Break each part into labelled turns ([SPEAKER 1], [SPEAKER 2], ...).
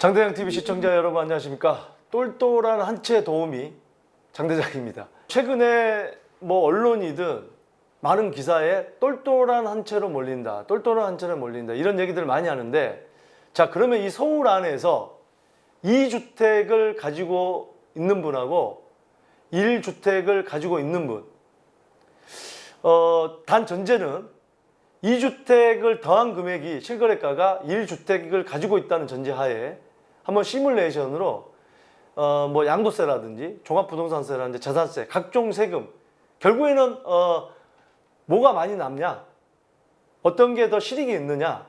[SPEAKER 1] 장대장 TV 시청자 여러분 안녕하십니까? 똘똘한 한채 도우미 장대장입니다. 최근에 뭐 언론이든 많은 기사에 똘똘한 한 채로 몰린다, 똘똘한 한 채로 몰린다 이런 얘기들을 많이 하는데 자 그러면 이 서울 안에서 2주택을 가지고 있는 분하고 1주택을 가지고 있는 분, 어, 단 전제는 2주택을 더한 금액이 실거래가가 1주택을 가지고 있다는 전제하에 한번 시뮬레이션으로 어, 뭐 양도세라든지 종합부동산세라든지 재산세, 각종 세금 결국에는 어, 뭐가 많이 남냐? 어떤 게 더 실익이 있느냐?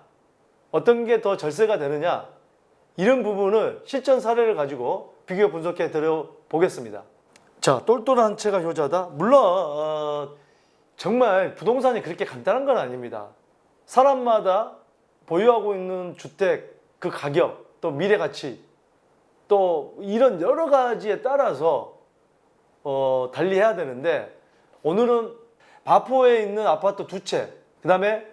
[SPEAKER 1] 어떤 게 더 절세가 되느냐? 이런 부분을 실전 사례를 가지고 비교 분석해 드려 보겠습니다. 자, 똘똘한 채가 효자다. 물론 어, 정말 부동산이 그렇게 간단한 건 아닙니다. 사람마다 보유하고 있는 주택 그 가격 또 미래 가치 또 이런 여러 가지에 따라서 어, 달리해야 되는데 오늘은 마포에 있는 아파트 두 채, 그 다음에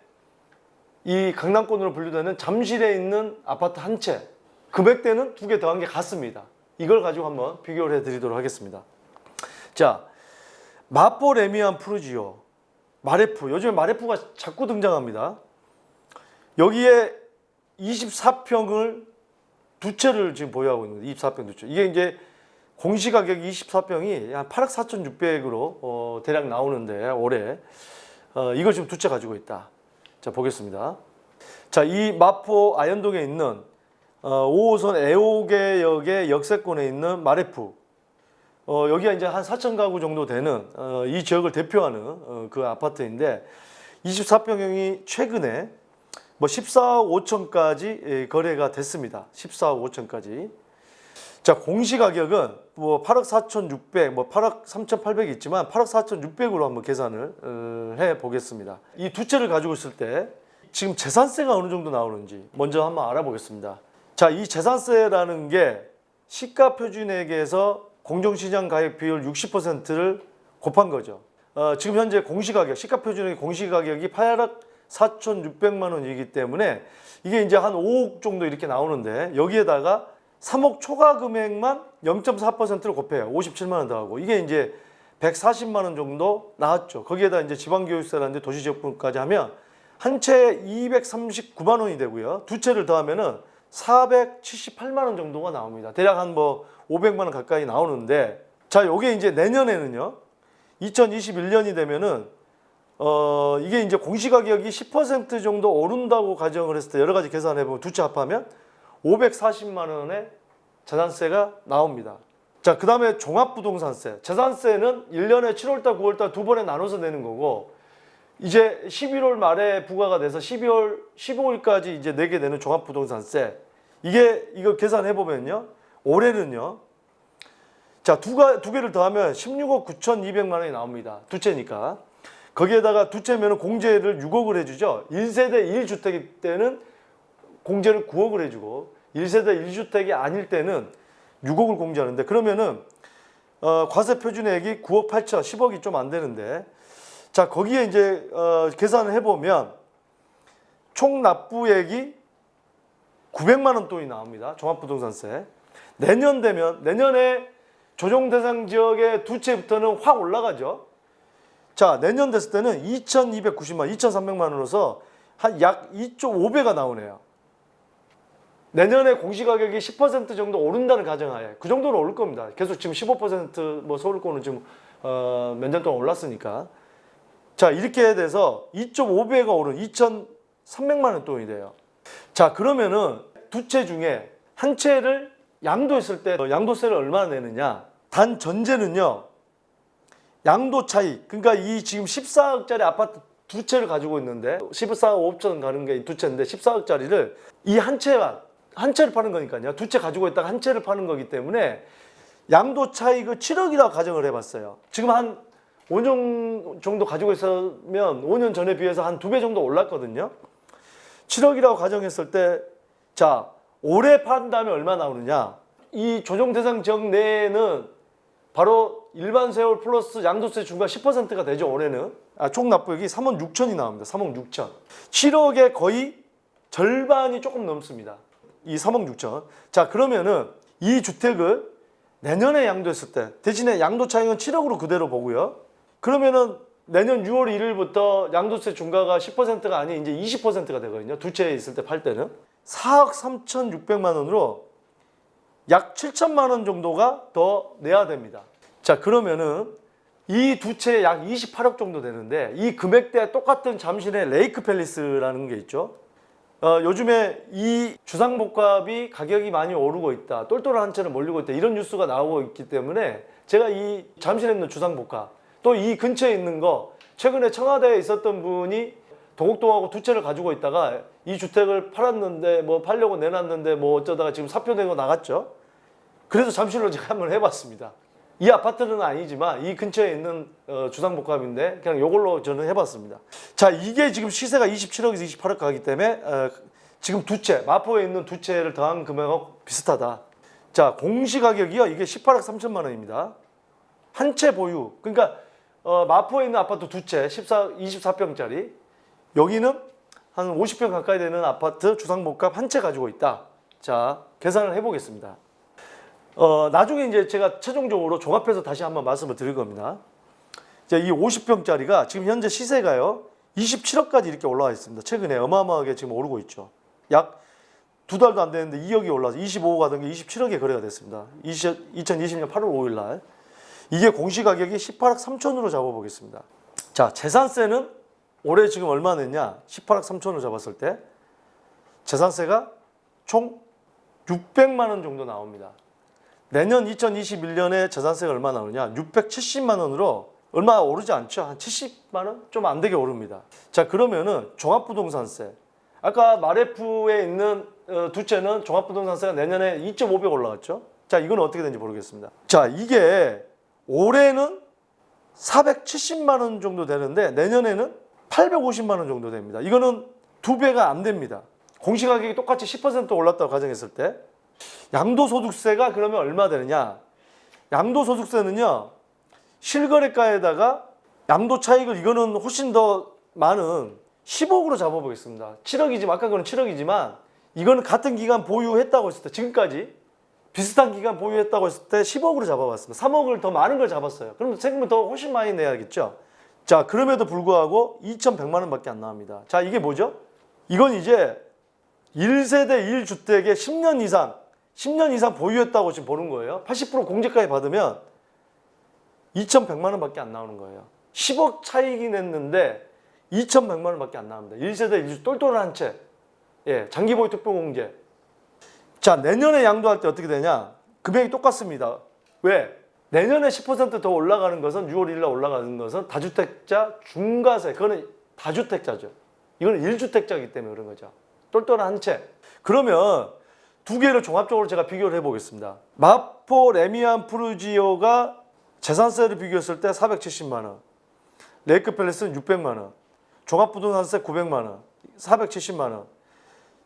[SPEAKER 1] 이 강남권으로 분류되는 잠실에 있는 아파트 한 채, 금액대는 두 개 더한 게 같습니다. 이걸 가지고 한번 비교를 해드리도록 하겠습니다. 자, 마포 레미안 푸르지오, 마레프. 요즘에 마레프가 자꾸 등장합니다. 여기에 24평을 두 채를 지금 보유하고 있는 거예요. 24평 두 채. 이게 이제 공시 가격이 24평이 한 8억 4,600으로 어, 대략 나오는데 올해 어, 이걸 지금 두 채 가지고 있다. 자 보겠습니다. 자 이 마포 아현동에 있는 어, 5호선 애호개역의 역세권에 있는 마레프. 어, 여기가 이제 한 4천 가구 정도 되는 어, 이 지역을 대표하는 어, 그 아파트인데 24평형이 최근에 뭐 14억 5천까지 예, 거래가 됐습니다. 14억 5천까지. 자 공시 가격은 뭐 8억 4,600, 뭐 8억 3,800 있지만 8억 4,600으로 한번 계산을 어, 해 보겠습니다. 이 두 채를 가지고 있을 때 지금 재산세가 어느 정도 나오는지 먼저 한번 알아보겠습니다. 자, 이 재산세라는 게 시가 표준액에서 공정시장 가격 비율 60%를 곱한 거죠. 어, 지금 현재 공시가격, 시가 표준액 공시가격이 8억 4,600만 원이기 때문에 이게 이제 한 5억 정도 이렇게 나오는데 여기에다가 3억 초과 금액만 0.4%를 곱해요. 57만 원 더하고 이게 이제 140만 원 정도 나왔죠. 거기에다 이제 지방교육세라든지 도시지역분까지 하면 한채 239만 원이 되고요. 두 채를 더하면은 478만 원 정도가 나옵니다. 대략 한 뭐 500만 원 가까이 나오는데 자, 요게 이제 내년에는요. 2021년이 되면은 어, 이게 이제 공시가격이 10% 정도 오른다고 가정을 했을 때 여러 가지 계산해 보면 두채 합하면 540만 원의 재산세가 나옵니다. 자, 그다음에 종합부동산세. 재산세는 1년에 7월 달, 9월 달 두 번에 나눠서 내는 거고 이제 11월 말에 부과가 돼서 12월 15일까지 이제 내게 되는 종합부동산세. 이게 이거 계산해 보면요. 올해는요. 자, 두, 가, 두 개를 더하면 16억 9,200만 원이 나옵니다. 두 채니까. 거기에다가 두 채면 공제를 6억을 해주죠. 1세대 1주택일 때는 공제를 9억을 해주고 1세대 1주택이 아닐 때는 6억을 공제하는데 그러면은 어, 과세 표준액이 9억 8천, 10억이 좀 안 되는데 자 거기에 이제 어, 계산을 해보면 총 납부액이 900만 원 돈이 나옵니다. 종합부동산세. 내년 되면 내년에 조정 대상 지역의 두 채부터는 확 올라가죠. 자 내년 됐을 때는 2,290만, 2,300만 원으로서 한 약 2.5배가 나오네요. 내년에 공시 가격이 10% 정도 오른다는 가정하에 그 정도는 오를 겁니다. 계속 지금 15%뭐 서울권은 지금 어, 몇 년 동안 올랐으니까 자 이렇게 돼서 2.5배가 오른 2,300만 원 돈이 돼요. 자 그러면은 두 채 중에 한 채를 양도했을 때 양도세를 얼마나 내느냐? 단 전제는요. 양도 차이. 그러니까 이 지금 14억짜리 아파트 두 채를 가지고 있는데 14억 5천 가는 게 두 채인데 14억짜리를 이 한 채만 한 채를 파는 거니까요. 두 채 가지고 있다가 한 채를 파는 거기 때문에 양도 차익을 7억이라고 가정을 해봤어요. 지금 한 5년 정도 가지고 있으면 5년 전에 비해서 한 두 배 정도 올랐거든요. 7억이라고 가정했을 때, 자, 올해 판다면 얼마 나오느냐? 이 조정 대상 지역 내에는 바로 일반 세월 플러스 양도세 중과 10%가 되죠, 올해는. 아, 총 납부액이 3억 6천이 나옵니다. 3억 6천. 7억의 거의 절반이 조금 넘습니다. 이 3억 6천. 자, 그러면은 이 주택을 내년에 양도했을 때 대신에 양도 차익은 7억으로 그대로 보고요. 그러면은 내년 6월 1일부터 양도세 중과가 10%가 아닌 이제 20%가 되거든요. 두 채 있을 때 팔 때는 4억 3,600만 원으로 약 7천만 원 정도가 더 내야 됩니다. 자, 그러면은 이 두 채 약 28억 정도 되는데 이 금액대 똑같은 잠실의 레이크 팰리스라는 게 있죠. 어, 요즘에 이 주상복합이 가격이 많이 오르고 있다. 똘똘한 한 채를 몰리고 있다. 이런 뉴스가 나오고 있기 때문에 제가 이 잠실에 있는 주상복합 또 이 근처에 있는 거 최근에 청와대에 있었던 분이 도곡동하고 두 채를 가지고 있다가 이 주택을 팔았는데 뭐 팔려고 내놨는데 뭐 어쩌다가 지금 사표 내고 나갔죠. 그래서 잠실로 제가 한번 해봤습니다. 이 아파트는 아니지만 이 근처에 있는 어, 주상복합인데 그냥 이걸로 저는 해봤습니다. 자 이게 지금 시세가 27억에서 28억 가기 때문에 어, 지금 두 채 마포에 있는 두 채를 더한 금액하고 비슷하다. 자 공시 가격이요 이게 18억 3천만 원입니다. 한 채 보유 그러니까 어, 마포에 있는 아파트 두 채 14, 24평짜리 여기는 한 50평 가까이 되는 아파트 주상복합 한 채 가지고 있다. 자 계산을 해보겠습니다. 어, 나중에 이제 제가 최종적으로 종합해서 다시 한번 말씀을 드릴 겁니다. 이제 이 50평짜리가 지금 현재 시세가요, 27억까지 이렇게 올라와 있습니다. 최근에 어마어마하게 지금 오르고 있죠. 약 두 달도 안 되는데 2억이 올라서 25억 가던 게 27억에 거래가 됐습니다. 20, 2020년 8월 5일 날. 이게 공시 가격이 18억 3천으로 잡아보겠습니다. 자, 재산세는 올해 지금 얼마 냈냐? 18억 3천으로 잡았을 때 재산세가 총 600만 원 정도 나옵니다. 내년 2021년에 재산세가 얼마 나오냐? 670만 원으로 얼마 오르지 않죠? 한 70만 원? 좀 안 되게 오릅니다. 자, 그러면은 종합부동산세. 아까 마레프에 있는 어, 두 채는 종합부동산세가 내년에 2.5배 올라갔죠? 자, 이건 어떻게 되는지 모르겠습니다. 자, 이게 올해는 470만 원 정도 되는데 내년에는 850만 원 정도 됩니다. 이거는 두 배가 안 됩니다. 공시가격이 똑같이 10% 올랐다고 가정했을 때 양도소득세가 그러면 얼마 되느냐? 양도소득세는요, 실거래가에다가 양도 차익을 이거는 훨씬 더 많은 10억으로 잡아보겠습니다. 7억이지만, 아까 그건 7억이지만, 이거는 같은 기간 보유했다고 했을 때, 지금까지 비슷한 기간 보유했다고 했을 때 10억으로 잡아봤습니다. 3억을 더 많은 걸 잡았어요. 그럼 세금을 더 훨씬 많이 내야겠죠? 자, 그럼에도 불구하고 2,100만 원밖에 안 나옵니다. 자, 이게 뭐죠? 이건 이제 1세대 1주택에 10년 이상, 10년 이상 보유했다고 지금 보는 거예요. 80% 공제까지 받으면 2,100만 원밖에 안 나오는 거예요. 10억 차익이 냈는데 2,100만 원밖에 안 나옵니다. 1세대 1주 똘똘한 채. 예, 장기 보유 특별 공제. 자, 내년에 양도할 때 어떻게 되냐? 금액이 똑같습니다. 왜? 내년에 10%더 올라가는 것은 6월 1일 날 올라가는 것은 다주택자 중과세. 그거는 다주택자죠. 이거는 1주택자이기 때문에 그런 거죠. 똘똘한 한 채. 그러면 두 개를 종합적으로 제가 비교를 해보겠습니다. 마포 레미안 푸르지오가 재산세를 비교했을 때 470만 원, 레이크 팰리스는 600만 원, 종합부동산세 900만 원, 470만 원.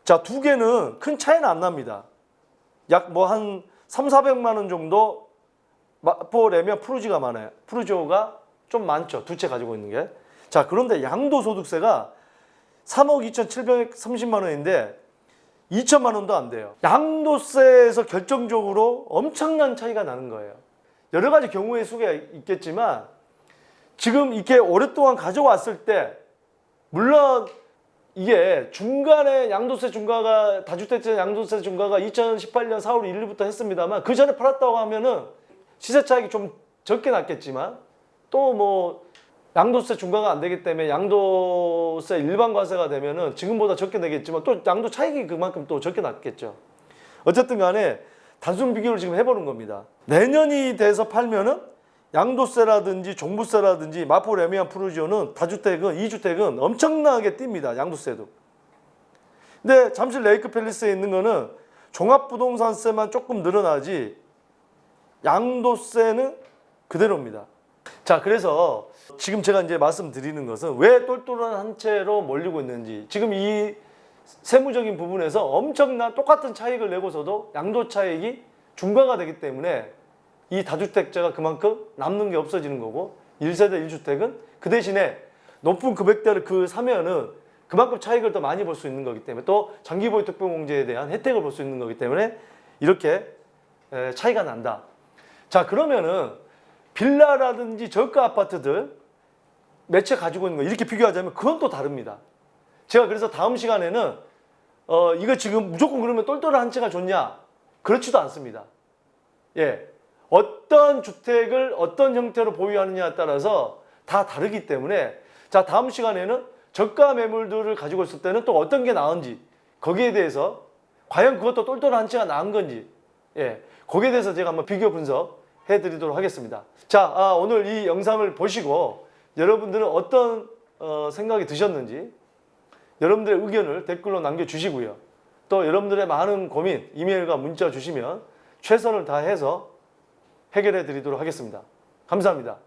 [SPEAKER 1] 자, 두 개는 큰 차이는 안 납니다. 약 뭐 한 3, 400만 원 정도 마포 레미안 푸르지가 많아요. 푸르지오가 좀 많죠. 두 채 가지고 있는 게. 자, 그런데 양도소득세가 3억 2,730만 원인데 2천만 원도 안 돼요. 양도세에서 결정적으로 엄청난 차이가 나는 거예요. 여러 가지 경우의 수가 있겠지만 지금 이렇게 오랫동안 가져왔을 때 물론 이게 중간에 양도세 중과가 다주택자 양도세 중과가 2018년 4월 1일부터 했습니다만 그 전에 팔았다고 하면은 시세 차익이 좀 적게 났겠지만 또 뭐 양도세 중과가 안 되기 때문에 양도세 일반 과세가 되면은 지금보다 적게 내겠지만 또 양도 차익이 그만큼 또 적게 났겠죠. 어쨌든 간에 단순 비교를 지금 해보는 겁니다. 내년이 돼서 팔면은 양도세라든지 종부세라든지 마포 레미안 푸르지오는 다주택은 2주택은 엄청나게 뜁니다. 양도세도. 근데 잠실 레이크 팰리스에 있는 거는 종합부동산세만 조금 늘어나지 양도세는 그대로입니다. 자, 그래서 지금 제가 이제 말씀드리는 것은 왜 똘똘한 한 채로 몰리고 있는지 지금 이 세무적인 부분에서 엄청난 똑같은 차익을 내고서도 양도 차익이 중과가 되기 때문에 이 다주택자가 그만큼 남는 게 없어지는 거고 1세대 1주택은 그 대신에 높은 금액대를 그 사면은 그만큼 차익을 더 많이 볼 수 있는 거기 때문에 또 장기보유 특별공제에 대한 혜택을 볼 수 있는 거기 때문에 이렇게 에, 차이가 난다. 자 그러면은 빌라라든지 저가 아파트들 매체 가지고 있는 거 이렇게 비교하자면 그건 또 다릅니다. 제가 그래서 다음 시간에는 어 이거 지금 무조건 그러면 똘똘한 한 채가 좋냐? 그렇지도 않습니다. 예. 어떤 주택을 어떤 형태로 보유하느냐에 따라서 다 다르기 때문에 자 다음 시간에는 저가 매물들을 가지고 있을 때는 또 어떤 게 나은지 거기에 대해서 과연 그것도 똘똘한 한 채가 나은 건지 예 거기에 대해서 제가 한번 비교 분석 해드리도록 하겠습니다. 자 아, 오늘 이 영상을 보시고 여러분들은 어떤 어, 생각이 드셨는지 여러분들의 의견을 댓글로 남겨주시고요. 또 여러분들의 많은 고민 이메일과 문자 주시면 최선을 다해서 해결해 드리도록 하겠습니다. 감사합니다.